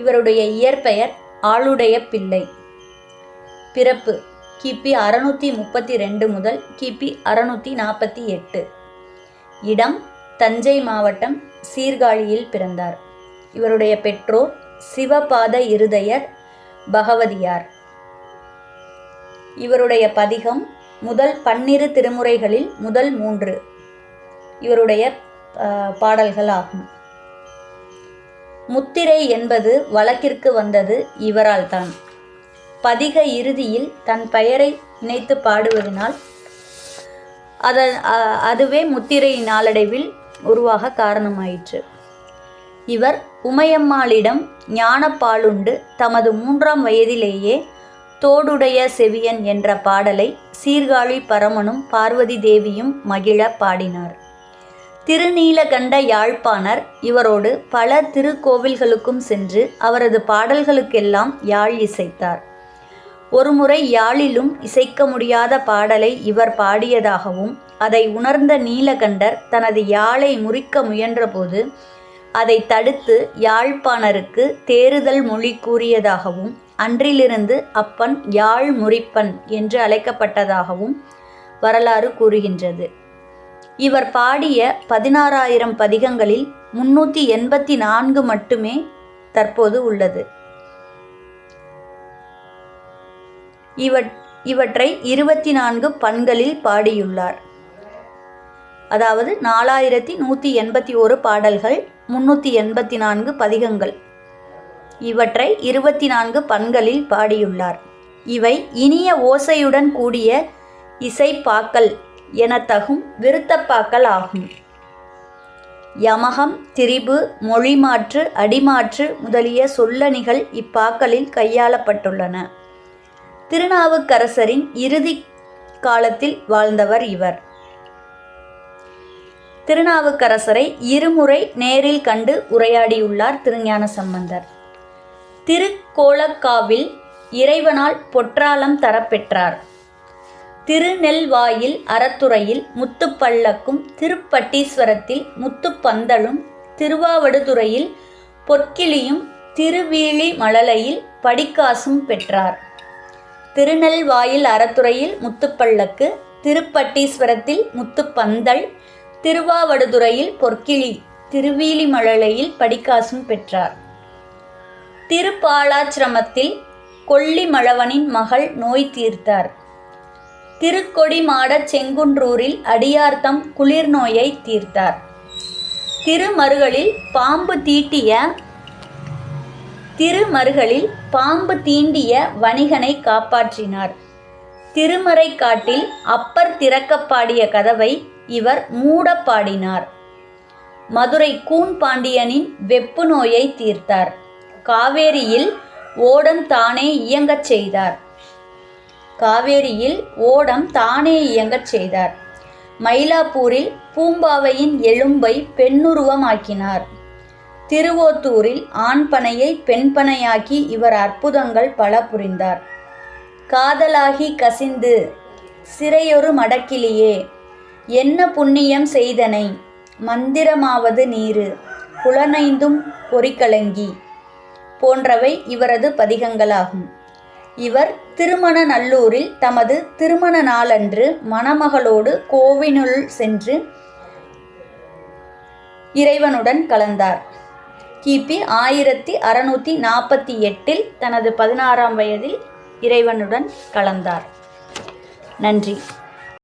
இவருடைய இயற்பெயர் ஆளுடைய பிள்ளை. பிறப்பு கிபி அறுநூற்றி முப்பத்தி ரெண்டு முதல் கிபி அறுநூற்றி நாற்பத்தி எட்டு. இடம் தஞ்சை மாவட்டம் சீர்காழியில் பிறந்தார். இவருடைய பெற்றோர் சிவபாத இருதயர் பகவதியார். இவருடைய பதிகம் முதல் பன்னிரு திருமுறைகளில் முதல் மூன்று. இவருடைய பாடல்கள் ஆகும். முத்திரை என்பது வழக்கிற்கு வந்தது இவரால் தான் பதிக இறுதியில் தன் பெயரை இணைத்து பாடுவதனால் அத அதுவே முத்திரை நாளடைவில் உருவாக காரணமாயிற்று. இவர் உமையம்மாளிடம் ஞானப்பாலுண்டு தமது மூன்றாம் வயதிலேயே தோடுடைய செவியன் என்ற பாடலை சீர்காழி பரமனும் பார்வதி தேவியும் மகிழ பாடினார். திருநீலகண்ட யாழ்ப்பாணர் இவரோடு பல திருக்கோவில்களுக்கும் சென்று அவரது பாடல்களுக்கெல்லாம் யாழ் இசைத்தார். ஒருமுறை யாழிலும் இசைக்க முடியாத பாடலை இவர் பாடியதாகவும் அதை உணர்ந்த நீலகண்டர் தனது யாழை முறிக்க முயன்றபோது அதை தடுத்து யாழ்ப்பாணருக்கு தேறுதல் மொழி கூறியதாகவும் அன்றிலிருந்து அப்பன் யாழ் முறிப்பன் என்று அழைக்கப்பட்டதாகவும் வரலாறு கூறுகின்றது. இவர் பாடிய பதினாறாயிரம் பதிகங்களில் முன்னூற்றி எண்பத்தி நான்கு மட்டுமே தற்போது உள்ளது. இவற் இவற்றை இருபத்தி நான்கு பண்களில் பாடியுள்ளார். அதாவது நாலாயிரத்தி நூற்றி எண்பத்தி ஒரு பாடல்கள் முன்னூற்றி எண்பத்தி நான்கு பதிகங்கள். இவற்றை இருபத்தி நான்கு பண்களில் பாடியுள்ளார். இவை இனிய ஓசையுடன் கூடிய இசைப்பாக்கள் எனத்தகும் விருத்தப்பாக்கள் ஆகும் யமகம் திரிபு மொழிமாற்று அடிமாற்று முதலிய சொல்லணிகள் இப்பாக்களில் கையாளப்பட்டுள்ளன. திருநாவுக்கரசரின் இறுதி காலத்தில் வாழ்ந்தவர் இவர். திருநாவுக்கரசரை இருமுறை நேரில் கண்டு உரையாடியுள்ளார் திருஞான சம்பந்தர். திருக்கோலக்காவில் இறைவனால் பொற்றாலம் தரப்பெற்றார். திருநெல்வாயில் அறத்துறையில் முத்துப்பல்லக்கும் திருப்பட்டீஸ்வரத்தில் முத்துப்பந்தலும் திருவாவடுதுறையில் பொற்கிளியும் திருவீழி மழலையில் படிக்காசும் பெற்றார். திருநெல்வாயில் அறத்துறையில் முத்துப்பல்லக்கு திருப்பட்டீஸ்வரத்தில் முத்துப்பந்தல் திருவாவடுதுறையில் பொற்கிளி திருவீலிமழலையில் படிக்காசும் பெற்றார். திருப்பாலாச்சிரமத்தில் கொல்லிமளவனின் மகள் நோய் தீர்த்தார். திருக்கொடிமாட செங்குன்றூரில் அடியார்த்தம் குளிர் நோயை தீர்த்தார். திருமருகளில் பாம்பு தீட்டிய திருமருகளில் பாம்பு தீண்டிய வணிகனை காப்பாற்றினார். திருமறைக்காட்டில் அப்பர் திறக்கப்பாடிய கதவை இவர் மூடப் பாடினார். மதுரை கூன் பாண்டியனின் வெப்பு நோயை தீர்த்தார். காவேரியில் ஓடம் தானே இயங்கச் செய்தார். காவேரியில் ஓடம் தானே இயங்கச் செய்தார். மயிலாப்பூரில் பூம்பாவையின் எலும்பை பெண்ணுருவமாக்கினார். திருவோத்தூரில் ஆண்பனையை பெண்பனையாக்கி இவர் அற்புதங்கள் பல புரிந்தார். காதலாகி கசிந்து சிறையொரு மடக்கிலியே என்ன புண்ணியம் செய்தனை? மந்திரமாவது நீரு புலனைந்தும் பொறிக்கலங்கி போன்றவை இவரது பதிகங்களாகும். இவர் திருமண நல்லூரில் தமது திருமண நாளன்று மணமகளோடு கோவினுள் சென்று இறைவனுடன் கலந்தார். கிபி ஆயிரத்தி அறுநூற்றி நாற்பத்தி எட்டில் தனது பதினாறாம் வயதில் இறைவனுடன் கலந்தார். நன்றி.